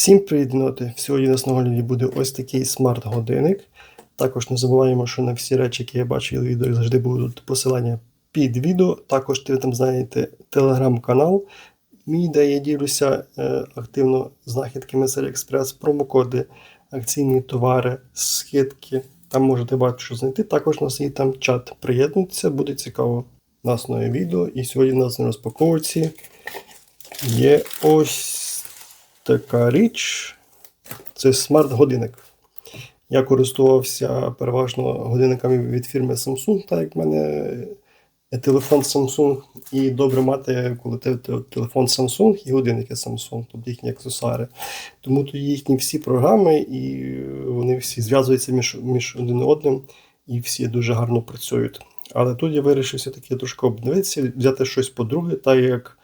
Всім привіт, ноти! Сьогодні у нас на буде ось такий смарт-годинник. Також не забуваємо, що на всі речі, які я бачив у відео, завжди будуть посилання під відео. Також ви там знаєте телеграм-канал, мій, де я ділюся е, активно знахідками з AliExpress, промокоди, акційні товари, скидки. Там можете багато що знайти. Також у нас є там чат. Приєднуйтеся, буде цікаво. У нас нове відео. І сьогодні у нас на розпаковці є ось така річ. Це смарт-годинник. Я користувався переважно годинниками від фірми Samsung, так як в мене телефон Samsung, і добре мати, коли те телефон Samsung і годинники Samsung, тобто їхні аксесуари. Тому тут їхні всі програми, і вони всі зв'язуються між між один одним і всі дуже гарно працюють. Але тут я вирішив все-таки трошки обновитися, взяти щось по-друге, так як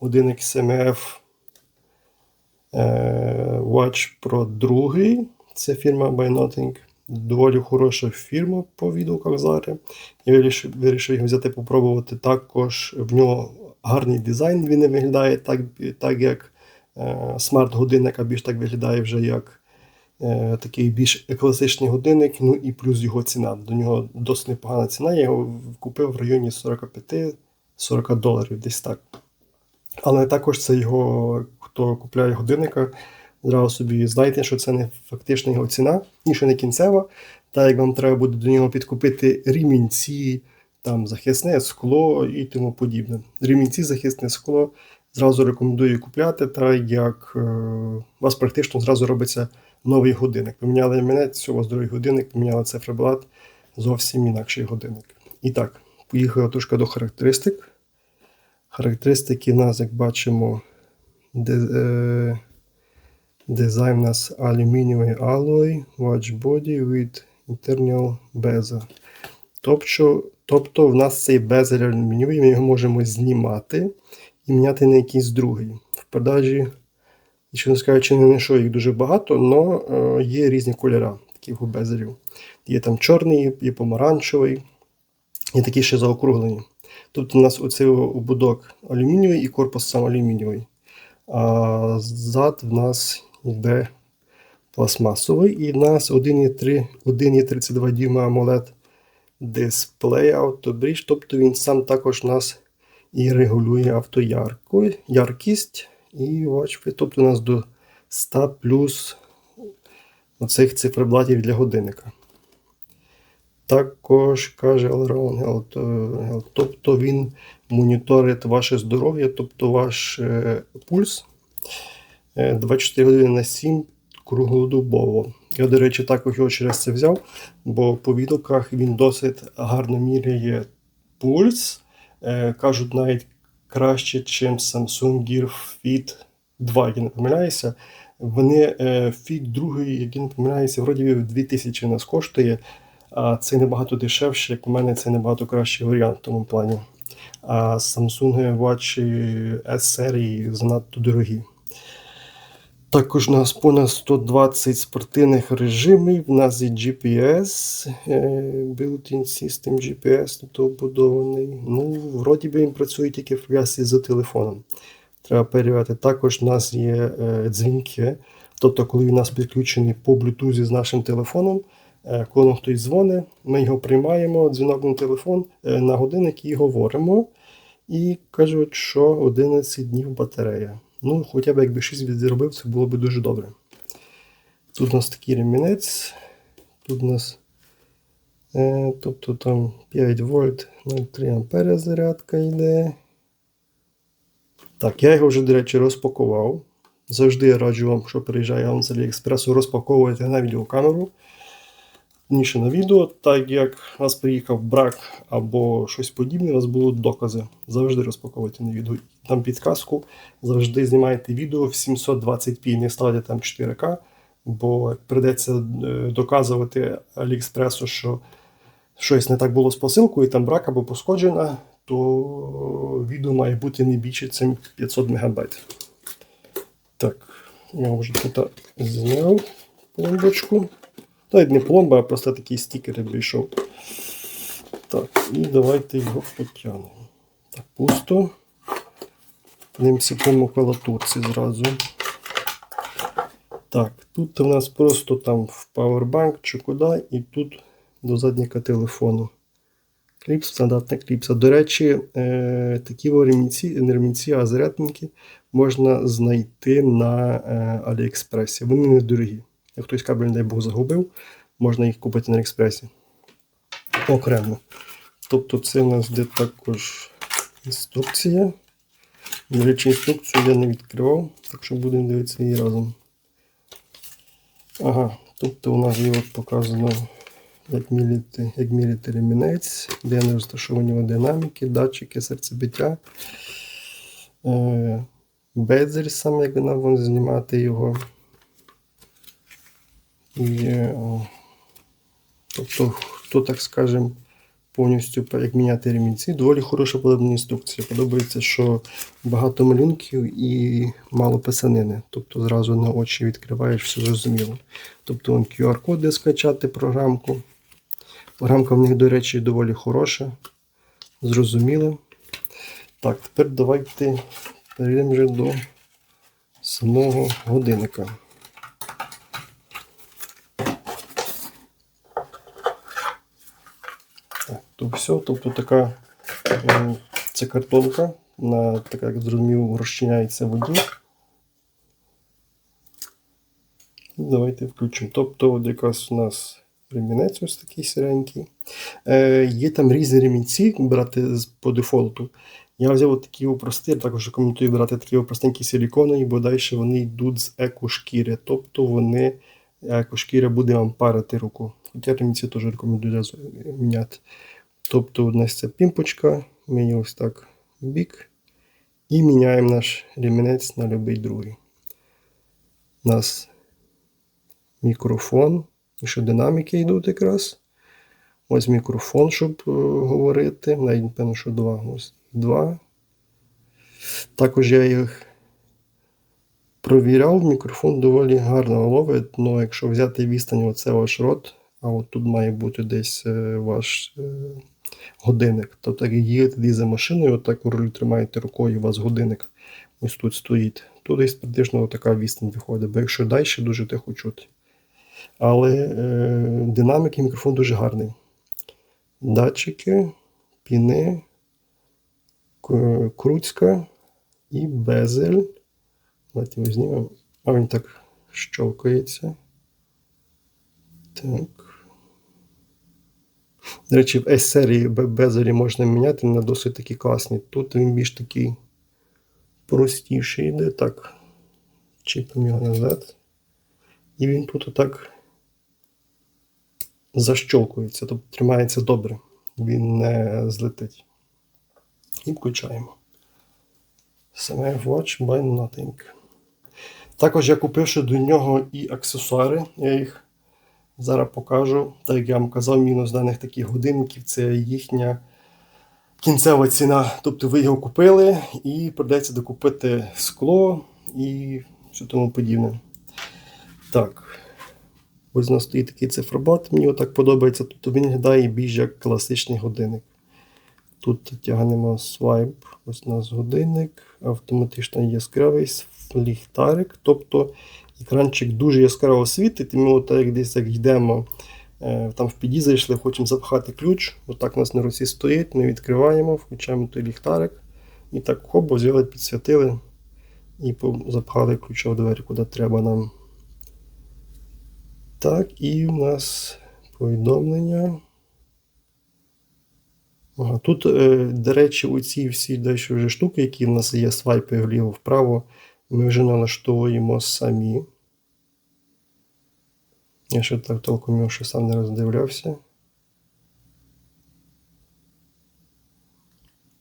годинник SMF Е, Watch Pro 2. Це фірма By Доволі хороша фірма по відгуках зараз. Я вирішив, вирішив його взяти попробувати. Також в нього гарний дизайн. Він не виглядає так, так як е, смарт-годинник, а більш так виглядає вже як е, такий більш класичний годинник. Ну і плюс його ціна. До нього досить непогана ціна. Я його купив в районі 45-40 доларів, десь так. Але також це його хто купляє годинника, зразу собі знайте, що це не фактична його ціна, і що не кінцева. Та як вам треба буде до нього підкупити ремінці, там захисне скло і тому подібне. Ремінці, захисне скло зразу рекомендую купляти, так як е, вас практично зразу робиться новий годинник. Поміняли мене, у вас другий годинник, поміняли циферблат, зовсім інакший годинник. І так, поїхала трошки до характеристик. Характеристики в нас, як бачимо, е, дизайн у нас алюмінієвий alloy, watch body with internal bezel. Тобто тобто в нас цей безель алюмінієвий, ми його можемо знімати і міняти на якийсь другий. В продажі, якщо не скажучи, не знайшов їх дуже багато, але є різні кольори таких безелів. Є там чорний, є помаранчевий, є такі ще заокруглені. Тобто у нас оцей ободок алюмінієвий і корпус сам алюмінієвий. А зад в нас йде пластмасовий. І в нас 1,32 дюйма AMOLED дисплей автобріж. Тобто він сам також нас і регулює автояркість. І бачите, тобто у нас до 100 плюс оцих циферблатів для годинника. Також каже Allround тобто він моніторить ваше здоров'я, тобто ваш е, пульс 24 е, години на 7 круглодобово. Я, до речі, також його через це взяв, бо по відгуках він досить гарно міряє пульс. Е, кажуть, навіть краще, ніж Samsung Gear Fit 2, я не помиляюся. Вони Fit 2, який не помиляюся, вроді 2000 нас коштує. А це набагато дешевше, як у мене це набагато кращий варіант в тому плані. А Samsung Watch S серії занадто дорогі. Також у нас понад 120 спортивних режимів. У нас є GPS, е, Built-in System GPS, тобто побудований. Ну, вроді би він працює тільки в прив'язці з телефоном. Треба перевіряти. Також у нас є е, дзвінки. Тобто, коли у нас підключений по Bluetooth з нашим телефоном. Е, коли хтось дзвонить, ми його приймаємо, дзвінок на телефон е, на годинник і говоримо. І кажуть, що 11 днів батарея. Ну, хоча б якби 6 відзробив, це було б дуже добре. Тут у нас такий ремінець. Тут у нас е, тобто там 5 вольт 0,3 ампера зарядка йде. Так, я його вже, до речі, розпакував. Завжди я раджу вам, що приїжджає вам з Аліекспресу, розпаковувати на відеокамеру ніше на відео, так як у вас приїхав брак або щось подібне, у вас будуть докази. Завжди розпаковуйте на відео. Там підказку, завжди знімайте відео в 720p, не ставте там 4К, бо прийдеться е, доказувати Аліекспресу, що щось не так було з посилкою, там брак або пошкоджена, то відео має бути не більше, ніж 500 МБ. Так, я вже тут зняв пломбочку. Навіть не пломба, а просто такий стікер вийшов. Так, і давайте його потягнемо. Так, пусто. Дивимося по макулатурці зразу. Так, тут у нас просто там в Powerbank чи куди, і тут до задника телефону. Кліпс, стандартна кліпса. До речі, е, такі ремінці, а зарядники можна знайти на е, Аліекспресі. Вони недорогі. Як хтось кабель, не Бог, загубив, можна їх купити на Аліекспресі. Окремо. Тобто це у нас де також інструкція. До речі, інструкцію я не відкривав, так що будемо дивитися її разом. Ага, тобто у нас є от показано, як міряти, як міряти ремінець, де не розташовані динаміки, датчики, серцебиття, е, безель сам, як нам знімати його. Е, тобто, хто так скажемо, повністю як міняти ремінці. Доволі хороша подобна інструкція. Подобається, що багато малюнків і мало писанини. Тобто зразу на очі відкриваєш, все зрозуміло. Тобто вон QR-код, де скачати програмку. Програмка в них, до речі, доволі хороша. Зрозуміла. Так, тепер давайте перейдемо вже до самого годинника. Так, то все, тобто така е, це картонка, на, така, як зрозумів, розчиняється воді. Давайте включимо. Тобто, от якраз у нас ремінець ось такий сіренький. Е, Є там різні ремінці брати по дефолту. Я взяв от такі прості, також рекомендую брати такі простенькі силіконові, бо далі вони йдуть з екошкіри. Тобто вони екошкіра буде вам парити руку. Хоча ремінці теж рекомендую міняти. Тобто у нас ця пімпочка, її ось так бік. І міняємо наш ремінець на будь-який другий. У нас мікрофон, і що динаміки йдуть якраз. Ось мікрофон, щоб е, говорити. Навіть напевно, що два. Ось два. Також я їх провіряв, мікрофон доволі гарно ловить, але якщо взяти відстань, оце ваш рот, а от тут має бути десь е, ваш е, годинник. Тобто, як їдете за машиною, отак у руль тримаєте рукою, у вас годинник ось тут стоїть. Тут десь практично така відстань виходить, бо якщо далі, дуже тихо чути. Але е, динаміки мікрофон дуже гарний. Датчики, піни, круцька і безель. Давайте його знімемо. А він так щелкається. Так. До речі, в S-серії бе- безелі можна міняти на досить такі класні. Тут він більш такий простіший йде. Так. Чіпимо його назад. І він тут отак защолкується, тобто тримається добре. Він не злетить. І включаємо. Same Watch by Nothing. Також я купив ще до нього і аксесуари. Я їх зараз покажу. Так як я вам казав, мінус даних таких годинників це їхня кінцева ціна. Тобто ви його купили і придеться докупити скло і все тому подібне. Так. Ось у нас стоїть такий цифробат, мені отак подобається. Тобто він виглядає більш як класичний годинник. Тут тягнемо свайп, ось у нас годинник, автоматично яскравий ліхтарик. Тобто екранчик дуже яскраво світить, і ми от як десь як йдемо, е, там в піді зайшли, хочемо запхати ключ. Отак у нас на руці стоїть, ми відкриваємо, включаємо той ліхтарик. І так хоп, взяли, підсвятили і запхали ключа в двері, куди треба нам. Так, і в нас повідомлення. Ага, тут, е, до речі, оці всі дещо вже штуки, які в нас є, свайпи вліво-вправо, ми вже налаштовуємо самі. Я ще так толком його ще сам не роздивлявся.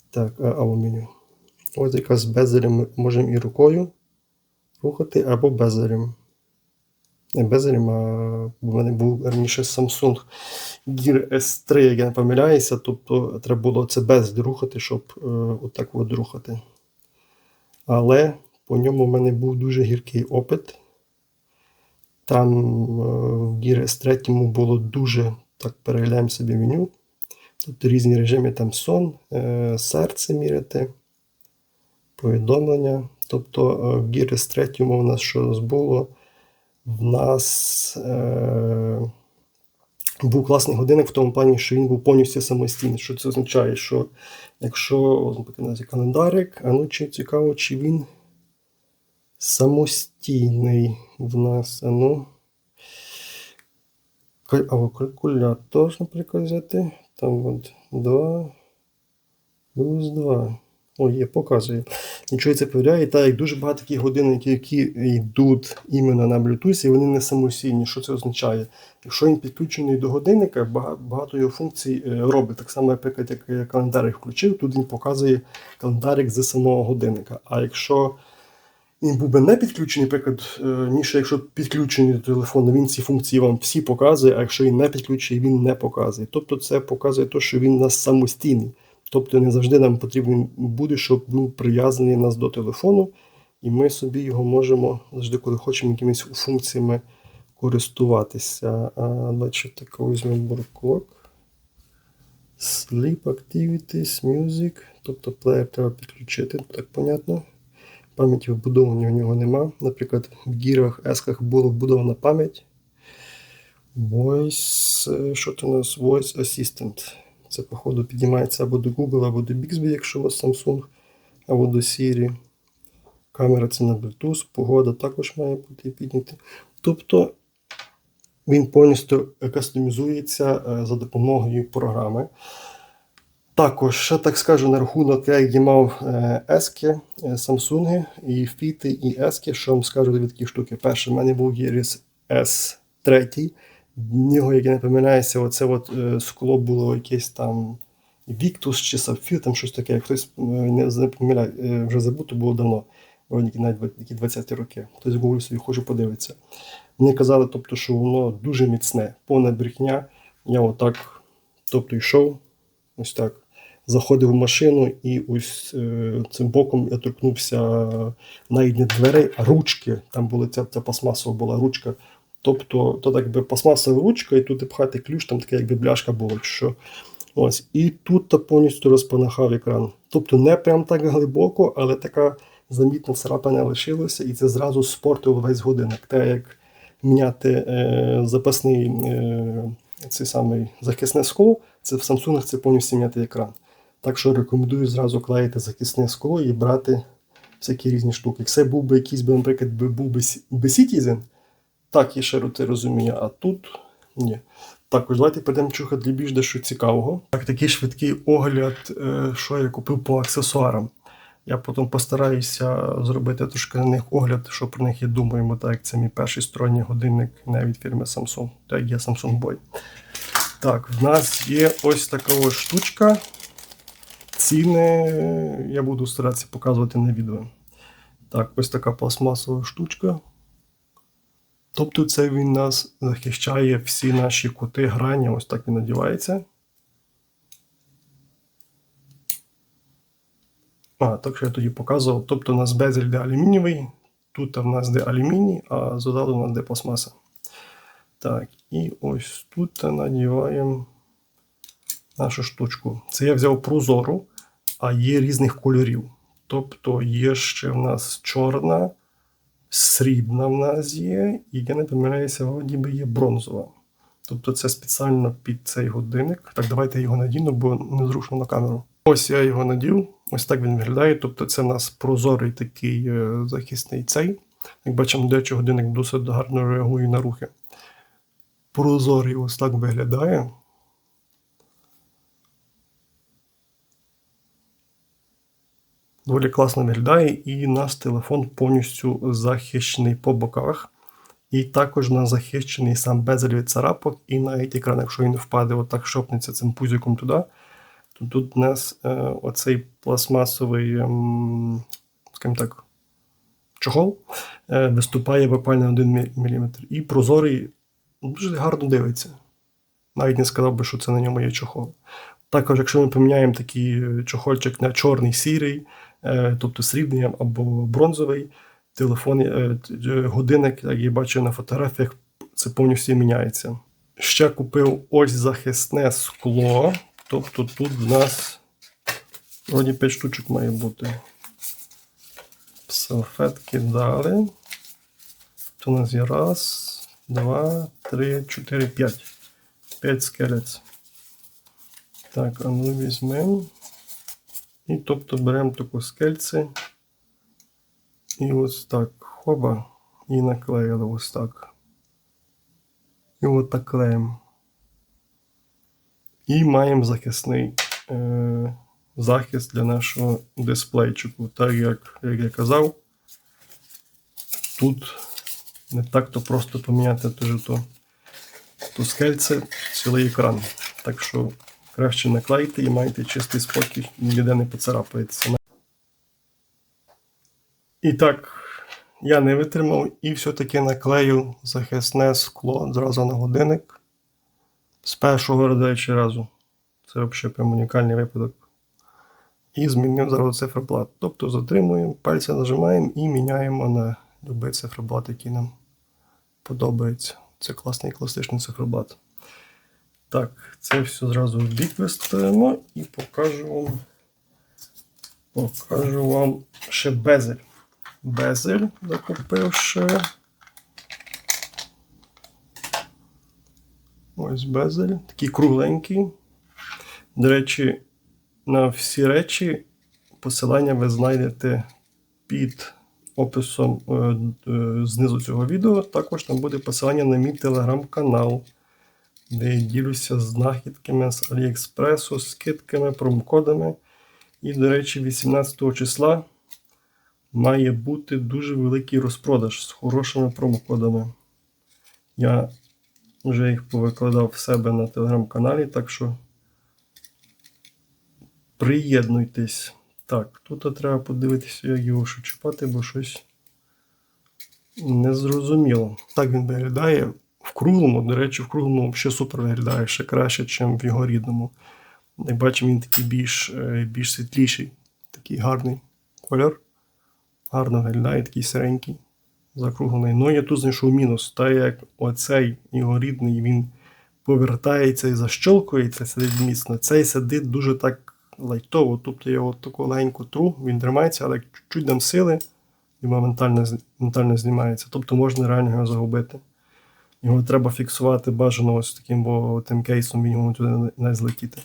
Так, а, а у меню. Ось якраз безелем ми можемо і рукою рухати або безелем. Не безелем, а в мене був раніше Samsung Gear S3, як я не помиляюся, тобто треба було це без рухати, щоб е, отак от рухати. Але по ньому в мене був дуже гіркий опит. Там е, в Gear S3 було дуже, так переглядаємо собі меню. Тобто різні режими, там сон, е, серце міряти, повідомлення. Тобто е, в Gear S3 у нас що було? в нас е, був класний годинник в тому плані, що він був повністю самостійний. Що це означає? Що якщо календарик, а ну чи цікаво, чи він самостійний в нас. А ну. Або калькулятор, наприклад, взяти. Там от 2 плюс 2. О, є, показує. Нічого це перевіряє. Так, як дуже багато таких годинників, які йдуть іменно на Bluetooth, і вони не самостійні. Що це означає? Якщо він підключений до годинника, багато його функцій е, робить. Так само, наприклад, як я календарик включив, тут він показує календарик з самого годинника. А якщо він був би не підключений, наприклад, е, ніж якщо підключений до телефону, він ці функції вам всі показує, а якщо він не підключений, він не показує. Тобто це показує те, що він нас самостійний. Тобто не завжди нам потрібен буде, щоб був прив'язаний нас до телефону, і ми собі його можемо завжди, коли хочемо, якимись функціями користуватися. А, бачите, таку візьмемо Clock. Sleep Activities, Music. Тобто плеєр треба підключити, так понятно. Пам'яті вбудованої у нього нема. Наприклад, в гірах, есках була вбудована пам'ять. Voice, е, що це у нас? Voice Assistant. Це, походу, піднімається або до Google, або до Bixby, якщо у вас Samsung, або до Siri. Камера це на Bluetooth, погода також має бути піднята. Тобто він повністю кастомізується е, за допомогою програми. Також, ще так скажу на рахунок, я їх мав е, ески, е, Samsung, і фіти, і ески. Що вам скажу дві такі штуки. Перше, в мене був Gears S3. В нього, як я не помиляюся, оце от е, скло було якесь там Victus чи Sapphire, там щось таке. Хтось е, не помиляє, е, вже забуто було давно, навіть які 20-ті роки. Хтось Google собі хоче подивитися. Вони казали, тобто, що воно дуже міцне, повна брехня. Я отак тобто, йшов, ось так. Заходив в машину і ось е, цим боком я торкнувся навіть не дверей, а ручки. Там була ця, ця пластмасова була ручка. Тобто, то так би пластмасова ручка, і тут пхати ключ, там така якби бляшка була. Що. Ось. І тут та повністю розпанахав екран. Тобто не прям так глибоко, але така замітна царапина лишилася, і це зразу спортило весь годинник. Те, як міняти е, запасний е, цей самий захисне скло, це в Samsung це повністю міняти екран. Так що рекомендую зразу клеїти захисне скло і брати всякі різні штуки. Якщо був би якийсь, наприклад, був би Citizen, так, ще це розумію, а тут ні. Також давайте перейдемо чухати для більш дещо цікавого. Так, такий швидкий огляд, е, що я купив по аксесуарам. Я потім постараюся зробити трошки на них огляд, що про них я думаю, бо так як це мій перший сторонній годинник не від фірми Samsung, так як є Samsung Boy. Так, в нас є ось така ось штучка. Ціни я буду старатися показувати на відео. Так, ось така пластмасова штучка. Тобто це він нас захищає всі наші кути грані, ось так він надівається. А, так що я тоді показував. Тобто у нас безель де алюмінієвий, тут в нас де алюміній, а ззаду у нас де пластмаса. Так, і ось тут надіваємо нашу штучку. Це я взяв прозору, а є різних кольорів. Тобто є ще в нас чорна, срібна в нас є, і я не помиляюся, ніби є бронзова. Тобто це спеціально під цей годинник. Так, давайте я його надіну, бо незручно на камеру. Ось я його надів. Ось так він виглядає. Тобто це в нас прозорий такий е, захисний цей. Як бачимо, дещо годинник досить гарно реагує на рухи. Прозорий ось так виглядає. Доволі класно виглядає, і наш телефон повністю захищений по боках. І також на захищений сам безель від царапок, і навіть екран, якщо він впаде, отак шопнеться цим пузиком туди, то тут у нас е, оцей пластмасовий, ем, скажімо так, чохол е, виступає буквально 1 мм. І прозорий дуже гарно дивиться. Навіть не сказав би, що це на ньому є чохол. Також, якщо ми поміняємо такий е, чохольчик на чорний сірий, е, тобто срібний або бронзовий, телефон, е, годинник, як я бачу на фотографіях, це повністю міняється. Ще купив ось захисне скло. Тобто тут в нас вроді 5 штучок має бути. Салфетки дали. Тут у нас є раз, два, три, чотири, п'ять. П'ять скелець. Так, а ну візьмемо. І тобто беремо таку скельце. І ось так. Хоба. І наклеїли ось так. І от так клеїмо. І маємо захисний е, захист для нашого дисплейчику. Так як, як я казав, тут не так-то просто поміняти то, то скельце цілий екран. Так що краще наклейте і майте чистий спокій, ніде не поцарапається. І так, я не витримав і все-таки наклею захисне скло одразу на годинник. З першого до речі, разу. Це взагалі прям унікальний випадок. І змінив зараз циферблат. Тобто затримуємо, пальцем нажимаємо і міняємо на будь-який циферблат, який нам подобається. Це класний класичний циферблат. Так, це все зразу в бік виставимо і покажу вам, покажу вам ще безель. Безель закупив ще. Ось безель, такий кругленький. До речі, на всі речі посилання ви знайдете під описом е, е, знизу цього відео. Також там буде посилання на мій телеграм-канал, де я ділюся знахідками з Аліекспресу, скидками, промокодами. І, до речі, 18 числа має бути дуже великий розпродаж з хорошими промокодами. Я вже їх повикладав в себе на телеграм-каналі, так що приєднуйтесь. Так, тут треба подивитися, як його що чіпати, бо щось незрозуміло. Так він виглядає в круглому, до речі, в круглому ще супер виглядає, ще краще, ніж в його рідному. Як бачимо, він такий більш, е, більш світліший, такий гарний кольор. Гарно виглядає, такий сиренький, закруглений. Ну, я тут знайшов мінус. Та як оцей його рідний, він повертається і защолкується, сидить міцно. Цей сидить дуже так лайтово. Тобто я от таку легеньку тру, він тримається, але чуть-чуть дам сили, і моментально, моментально знімається. Тобто можна реально його загубити. Його треба фіксувати бажано ось таким бо тим кейсом, він його туди не злетіти.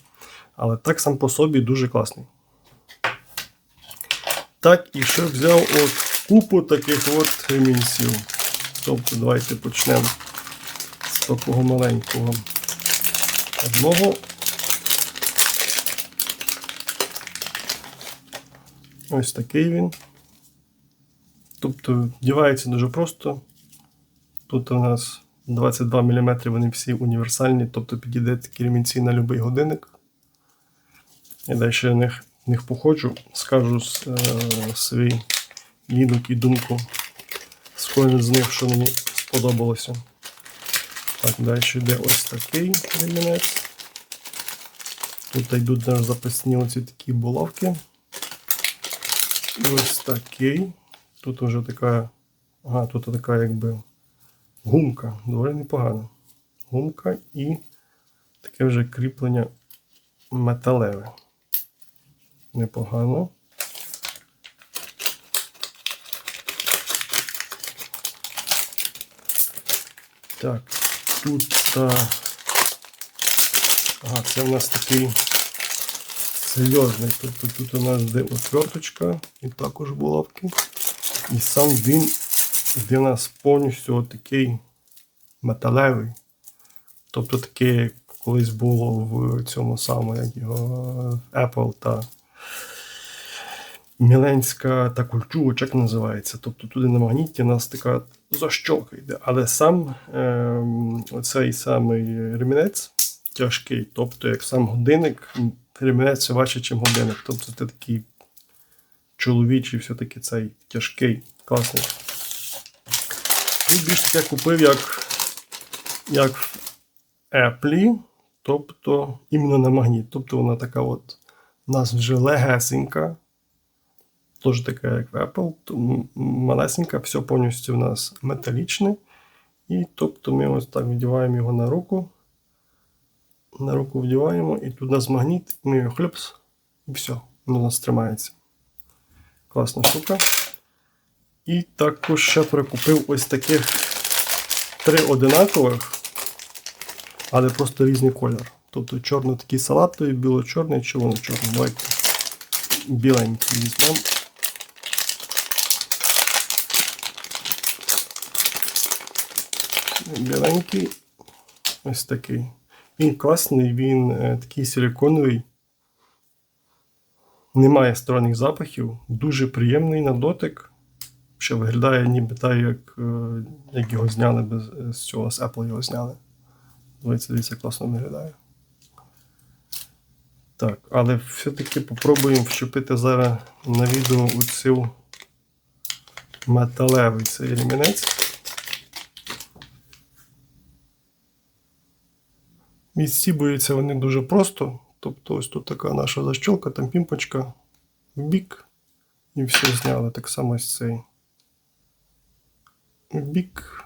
Але так сам по собі дуже класний. Так, і ще взяв от купу таких от ремінців. Тобто, давайте почнемо з такого маленького одного. Ось такий він. Тобто вдівається дуже просто. Тут у нас 22 мм, вони всі універсальні, тобто підійде такі ремінці на будь-який годинник. Я далі в них, них походжу, скажу е, свій відгук і думку з кожним з них, що мені сподобалося. Так, далі йде ось такий ремінець. Тут йдуть наш запасні оці такі булавки. І ось такий. Тут вже така. Ага, тут така якби гумка. Доволі непогана. Гумка і таке вже кріплення металеве. Непогано. Так, тут. Та... Ага, це у нас такий серйозний. Тобто тут у нас де отверточка і також булавки. І сам він де у нас повністю такий металевий. Тобто таке, як колись було в цьому самому, як його Apple та Міленська та кульчугач, як називається. Тобто туди на магніті у нас така защолка йде. Але сам ем, оцей самий ремінець тяжкий. Тобто, як сам годинник, ремінець все важче, ніж годинник. Тобто це такий чоловічий, все-таки цей тяжкий, класний. І більше я купив як, як в Apple, тобто іменно на магніт. Тобто вона така от у нас вже легесенька. Теж така, як в Apple, малесенька, все повністю у нас металічне. І тобто ми ось так вдіваємо його на руку. На руку вдіваємо, і тут у нас магніт, ми його хлюпс, і все, воно у нас тримається. Класна штука. І також ще прикупив ось таких три одинакових, але просто різний колір. Тобто чорно такий салатовий, біло-чорний, червоно-чорний. Давайте біленький візьмемо. Біленький. Ось такий. Він класний, він е, такий силиконовий. Немає сторонніх запахів, дуже приємний на дотик. Що виглядає ніби так, як, е, як його зняли без, е, з цього, з Apple його зняли. Дивіться, дивіться, класно виглядає. Так, але все-таки попробуємо вчепити зараз на відео оцю металевий цей ремінець. Відстібуються вони дуже просто. Тобто ось тут така наша защолка, там пімпочка в бік. І все зняли. Так само ось цей. Бік.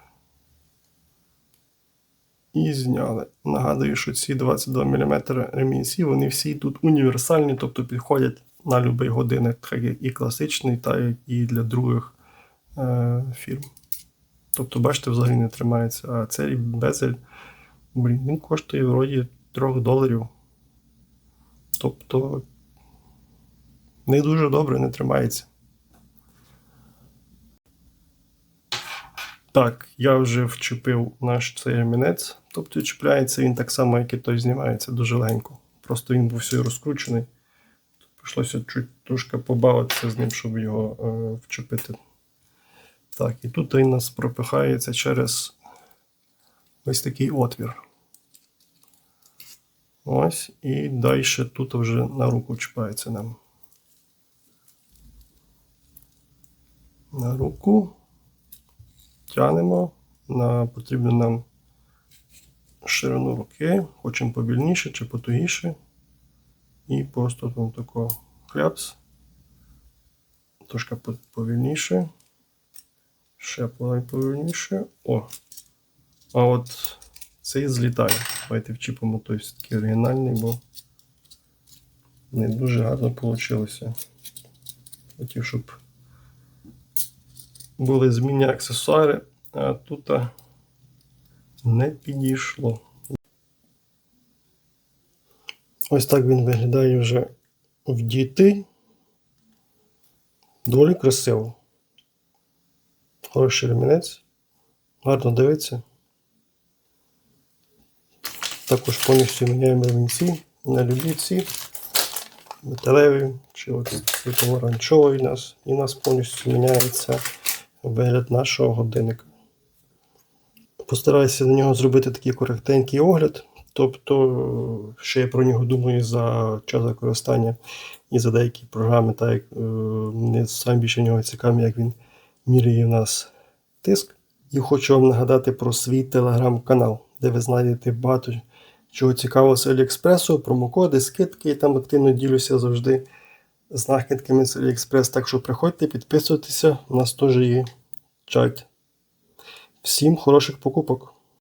І зняли. Нагадую, що ці 22 мм ремінці, вони всі тут універсальні, тобто підходять на будь-який годинник, так як і класичний, так як і для других е, фірм. Тобто, бачите, взагалі не тримається. А цей безель, блін, він коштує вроді 3 доларів. Тобто не дуже добре не тримається. Так, я вже вчепив наш цей ремінець. Тобто чіпляється він так само, як і той знімається дуже легенько. Просто він був все розкручений. Прийшлося чуть трошки побавитися з ним, щоб його е, вчепити. Так, і тут він нас пропихається через ось такий отвір. Ось, і далі тут вже на руку чіпається нам. На руку тянемо на потрібну нам ширину руки, хочемо побільніше чи потугіше. І просто там тако кляпс. Трошки повільніше. Ще повільніше. О! А от цей злітає. Давайте вчіпимо той такий оригінальний, бо не дуже гарно вийшло. Хотів, щоб були змінні аксесуари, а тут не підійшло. Ось так він виглядає вже в діти. Доволі красиво. Хороший ремінець. Гарно дивиться. Також повністю міняємо ремінці на любі ці металеві чи от світлово-ранчовий у нас. І нас повністю міняється вигляд нашого годинника. Постараюся на нього зробити такий коректенький огляд. Тобто, ще я про нього думаю за час використання і за деякі програми, так як е, мені сам більше нього цікаві, як він міряє в нас тиск. І хочу вам нагадати про свій телеграм-канал, де ви знайдете багато чого цікавого з Аліекспресу, промокоди, скидки. І там активно ділюся завжди знахідками з Аліекспрес. Так що приходьте, підписуйтеся, у нас теж є чат. Всім хороших покупок!